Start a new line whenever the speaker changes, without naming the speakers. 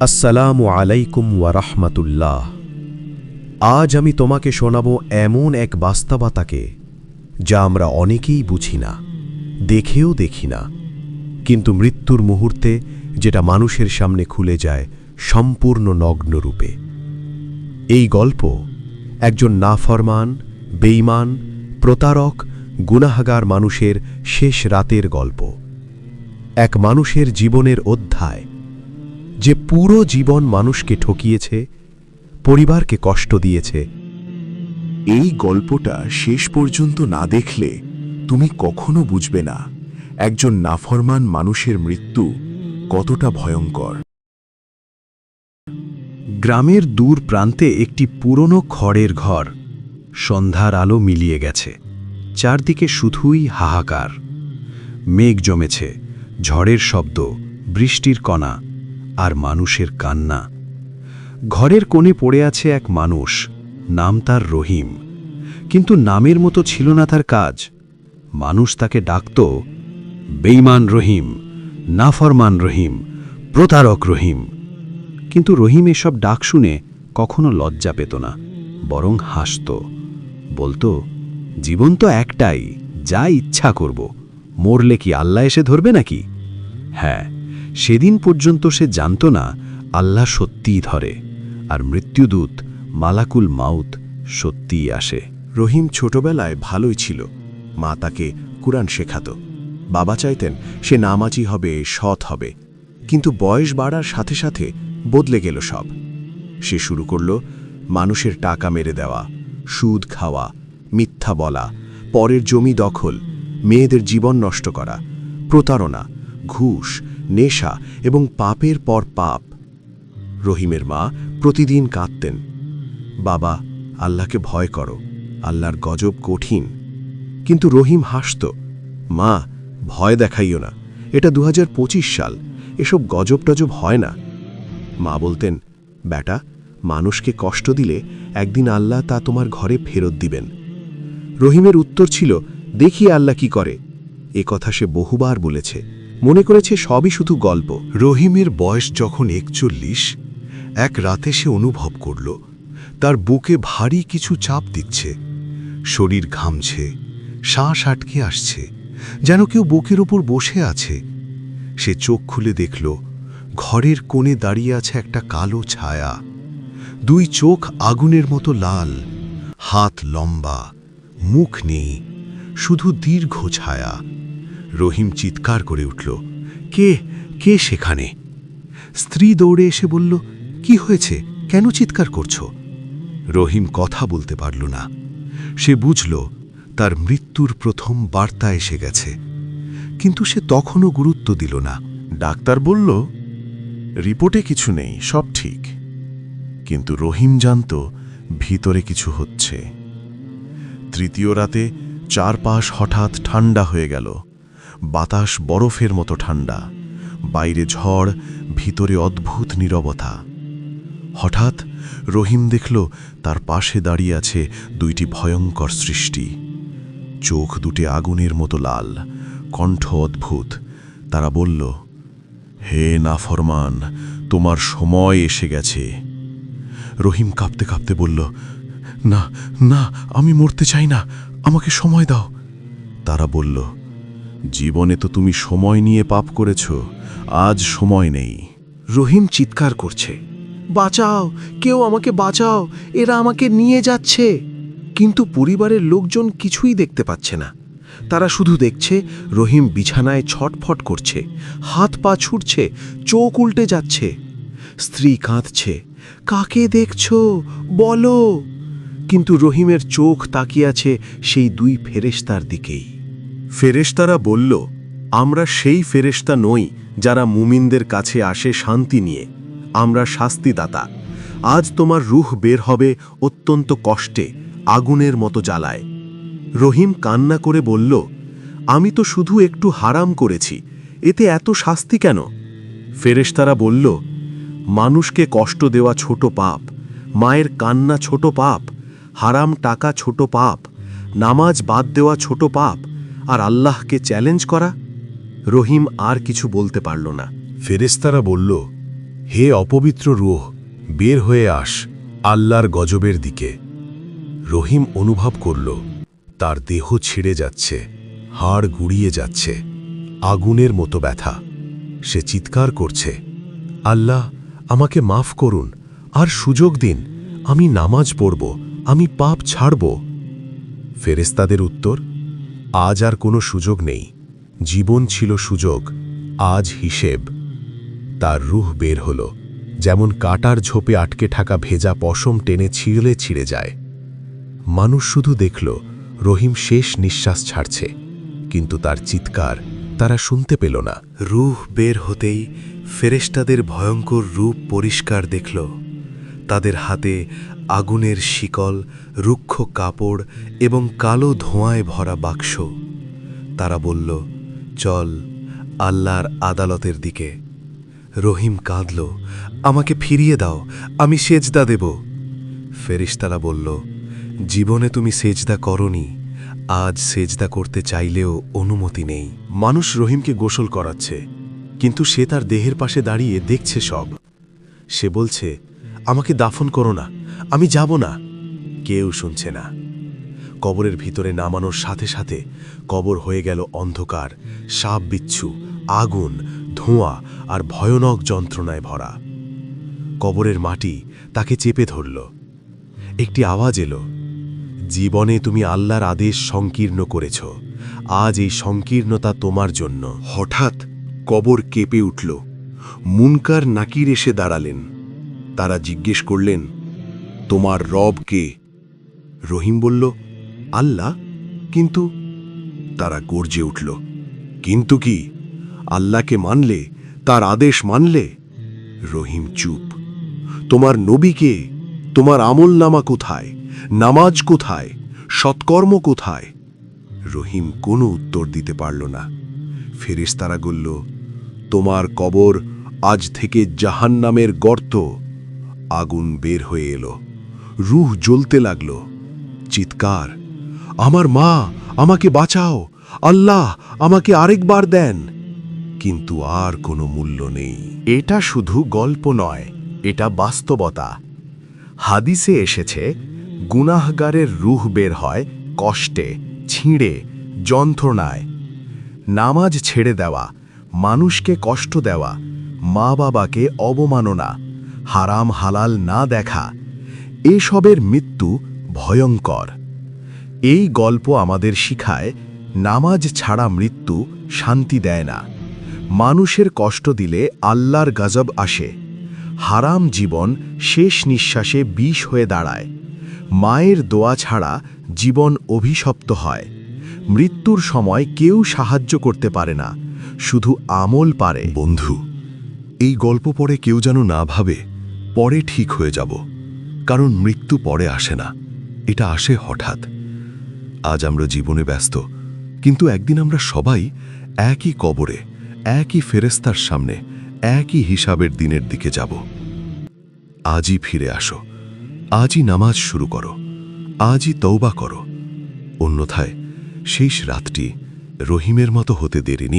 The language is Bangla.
আসসালামু আলাইকুম ওয়ারাহমাতুল্লাহ আজ আমি তোমাকে শোনাব এমন এক বাস্তবতাকে যা আমরা অনেকেই বুঝি না, দেখেও দেখি না। কিন্তু মৃত্যুর মুহূর্তে যেটা মানুষের সামনে খুলে যায় সম্পূর্ণ নগ্নরূপে এই গল্প একজন নাফরমান বেইমান প্রতারক, গুনাহাগার মানুষের শেষ রাতের গল্প। এক মানুষের জীবনের অধ্যায় যে পুরো জীবন মানুষকে ঠকিয়েছে পরিবারকে কষ্ট দিয়েছে।
এই গল্পটা শেষ পর্যন্ত না দেখলে তুমি কখনো বুঝবে না একজন নাফরমান মানুষের মৃত্যু কতটা ভয়ঙ্কর।
গ্রামের দূর প্রান্তে একটি পুরনো খড়ের ঘর সন্ধ্যার আলো মিলিয়ে গেছে। চারদিকে শুধুই হাহাকার। মেঘ জমেছে ঝড়ের শব্দ বৃষ্টির কণা আর মানুষের কান্না। ঘরের কোণে পড়ে আছে এক মানুষ, নাম তার রহিম। কিন্তু নামের মতো ছিল না তার কাজ। মানুষ তাকে ডাকত বেইমান রহিম, নাফরমান রহিম, প্রতারক রহিম। কিন্তু রহিম এসব ডাক শুনে কখনো লজ্জা পেত না, বরং হাসত। বলতো, জীবন তো একটাই, যা ইচ্ছা করব। মরলে কি আল্লাহ এসে ধরবে নাকি? হ্যাঁ সেদিন পর্যন্ত সে জানত না, আল্লাহ সত্যিই ধরে। আর মৃত্যুদূত, মালাকুল মাউত, সত্যিই আসে।
রহিম ছোটবেলায় ভালোই ছিল। মা তাকে কুরআন শেখাত। বাবা চাইতেন সে নামাজি হবে, সৎ হবে। কিন্তু বয়স বাড়ার সাথে সাথে বদলে গেল সব। সে শুরু করল মানুষের টাকা মেরে দেওয়া, সুদ খাওয়া, মিথ্যা বলা, পরের জমি দখল, মেয়েদের জীবন নষ্ট করা, প্রতারণা, ঘুষ নেশা এবং পাপের পর পাপ। রহিমের মা প্রতিদিন কাঁদতেন। বাবা, আল্লাহকে ভয় করো, আল্লাহর গজব কঠিন। কিন্তু রহিম হাসত, মা, ভয় দেখাইও না, এটা দু হাজার পঁচিশ সাল, এসব গজব টজব হয় না। মা বলতেন, বেটা, মানুষকে কষ্ট দিলে একদিন আল্লাহ তা তোমার ঘরে ফেরত দিবেন। রহিমের উত্তর ছিল, দেখি আল্লাহ কি করে। এ কথা সে বহুবার বলেছে। মনে করেছে সবই শুধু গল্প।
রহিমের বয়স যখন একচল্লিশ, এক রাতে সে অনুভব করল, তার বুকে ভারী কিছু চাপ দিচ্ছে। শরীর ঘামছে, শ্বাস আটকে আসছে, যেন কেউ বুকের ওপর বসে আছে। সে চোখ খুলে দেখল, ঘরের কোণে দাঁড়িয়ে আছে একটা কালো ছায়া। দুই চোখ আগুনের মতো লাল, হাত লম্বা, মুখ নেই, শুধু দীর্ঘ ছায়া। রহিম চিৎকার করে উঠল, কে কে সেখানে? স্ত্রী দৌড়ে এসে বলল, কি হয়েছে? কেন চিৎকার করছ? রহিম কথা বলতে পারল না। সে বুঝল, তার মৃত্যুর প্রথম বার্তা এসে গেছে। কিন্তু সে তখনও গুরুত্ব দিল না।
ডাক্তার বলল, রিপোর্টে কিছু নেই, সব ঠিক। কিন্তু রহিম জানত, ভিতরে কিছু হচ্ছে। তৃতীয় রাতে চারপাশ হঠাৎ ঠান্ডা হয়ে গেল। বাতাস বরফের মতো ঠান্ডা বাইরে ঝড়, ভিতরে অদ্ভুত নীরবতা। হঠাৎ রহিম দেখল তার পাশে দাঁড়িয়ে আছে দুইটি ভয়ঙ্কর সৃষ্টি। চোখ দুটি আগুনের মতো লাল, কণ্ঠ অদ্ভুত। তারা বলল, হে নাফরমান, তোমার সময় এসে গেছে। রহিম কাঁপতে কাঁপতে বলল, না না, আমি মরতে চাই না, আমাকে সময় দাও। তারা বলল জীবনে তো তুমি সময় নিয়ে পাপ করেছ, আজ সময় নেই।
রহিম চিৎকার করছে, বাঁচাও, কেউ আমাকে বাঁচাও, এরা আমাকে নিয়ে যাচ্ছে। কিন্তু পরিবারের লোকজন কিছুই দেখতে পাচ্ছে না। তারা শুধু দেখছে রহিম বিছানায় ছটফট করছে, হাত পা ছুটছে চোখ উল্টে যাচ্ছে। স্ত্রী কাঁদছে, কাকে দেখছ? বলো। কিন্তু রহিমের চোখ তাকিয়ে আছে সেই দুই ফেরেশতার দিকেই।
ফেরেশতারা বলল, আমরা সেই ফেরেশতা নই যারা মুমিনদের কাছে আসে শান্তি নিয়ে। আমরা শাস্তিদাতা। আজ তোমার রুহ বের হবে অত্যন্ত কষ্টে, আগুনের মতো জ্বালায়। রহিম কান্না করে বলল, আমি তো শুধু একটু হারাম করেছি, এতে এত শাস্তি কেন? ফেরেশতারা বলল, মানুষকে কষ্ট দেওয়া ছোট পাপ, মায়ের কান্না ছোট পাপ, হারাম টাকা ছোট পাপ, নামাজ বাদ দেওয়া ছোট পাপ আর আল্লাহকে চ্যালেঞ্জ করা? রহিম আর কিছু বলতে পারল না।
ফেরেস্তারা বলল, হে অপবিত্র রুহ, বের হয়ে আস আল্লাহর গজবের দিকে। রহিম অনুভব করল, তার দেহ ছিঁড়ে যাচ্ছে, হাড় গুড়িয়ে যাচ্ছে, আগুনের মতো ব্যথা। সে চিৎকার করছে, আল্লাহ, আমাকে মাফ করুন, আর সুযোগ দিন, আমি নামাজ পড়ব, আমি পাপ ছাড়ব। ফেরেস্তাদের উত্তর আজ আর কোনো সুযোগ নেই। জীবন ছিল সুযোগ, আজ হিসেব। তার রুহ বের হল, যেমন কাটার ঝোপে আটকে থাকা ভেজা পশম টেনে ছিঁড়লে ছিঁড়ে যায়। মানুষ শুধু দেখল, রহিম শেষ নিঃশ্বাস ছাড়ছে, কিন্তু তার চিৎকার তারা শুনতে পেল না।
রুহ বের হতেই ফেরেশতাদের ভয়ঙ্কর রূপ পরিষ্কার দেখল। তাদের হাতে আগুনের শিকল, রুক্ষ কাপড় এবং কালো ধোঁয়ায় ভরা বাক্স। তারা বলল, চল, আল্লাহর আদালতের দিকে। রহিম কাঁদল, আমাকে ফিরিয়ে দাও, আমি সেজদা দেব। ফেরিস্তারা বলল, জীবনে তুমি সেজদা করনি, আজ সেজদা করতে চাইলেও অনুমতি নেই। মানুষ রহিমকে গোসল করাচ্ছে, কিন্তু সে তার দেহের পাশে দাঁড়িয়ে দেখছে সব। সে বলছে আমাকে দাফন করো না, আমি যাব না। কেউ শুনছে না। কবরের ভিতরে নামানোর সাথে সাথে কবর হয়ে গেল অন্ধকার সাপ বিচ্ছু আগুন, ধোঁয়া আর ভয়ানক যন্ত্রণায় ভরা। কবরের মাটি তাকে চেপে ধরল। একটি আওয়াজ এলো, জীবনে তুমি আল্লাহর আদেশ সংকীর্ণ করেছ। আজ এই সংকীর্ণতা তোমার জন্য।
হঠাৎ কবর কেঁপে উঠল। মুনকার নাকির এসে দাঁড়ালেন। তারা জিজ্ঞেস করলেন, তোমার রব কে? রহিম বলল, আল্লাহ। কিন্তু তারা গর্জে উঠল, কিন্তু কি? আল্লাহকে মানলে? তার আদেশ মানলে? রহিম চুপ, তোমার নবীকে তোমার আমল নামা কোথায়? নামাজ কোথায়? সৎকর্ম কোথায়? রহিম কোনো উত্তর দিতে পারল না, ফেরেশতারা বলল, তোমার কবর আজ থেকে জাহান্নামের গর্ত। আগুন বের হয়ে এলো। রুহ জ্বলতে লাগল। চিৎকার, আমার মা, আমাকে বাঁচাও! আল্লাহ আমাকে আরেকবার দেন! কিন্তু আর কোনো মূল্য নেই।
এটা শুধু গল্প নয়, এটা বাস্তবতা। হাদিসে এসেছে, গুনাহগারের রুহ বের হয় কষ্টে, ছিঁড়ে, যন্ত্রণায়। নামাজ ছেড়ে দেওয়া, মানুষকে কষ্ট দেওয়া মা বাবাকে অবমাননা। হারাম হালাল না দেখা, এসবের মৃত্যু ভয়ঙ্কর। এই গল্প আমাদের শিখায়, নামাজ ছাড়া মৃত্যু শান্তি দেয় না। মানুষের কষ্ট দিলে আল্লাহর গজব আসে। হারাম জীবন শেষ নিঃশ্বাসে বিষ হয়ে দাঁড়ায়। মায়ের দোয়া ছাড়া জীবন অভিশপ্ত হয়। মৃত্যুর সময় কেউ সাহায্য করতে পারে না, শুধু আমল পারে।
বন্ধু, এই গল্প পড়ে কেউ যেন না ভাবে পরে ঠিক হয়ে যাব। কারণ মৃত্যু পরে আসে না। এটা আসে হঠাৎ। আজ আমরা জীবনে ব্যস্ত, কিন্তু একদিন আমরা সবাই একই কবরে, একই ফেরেস্তার সামনে, একই হিসাবের দিনের দিকে যাব। আজই ফিরে আসো। আজই নামাজ শুরু করো। আজই তৌবা করো। অন্যথায় শেষ রাতটি রহিমের মতো হতে দেরিনি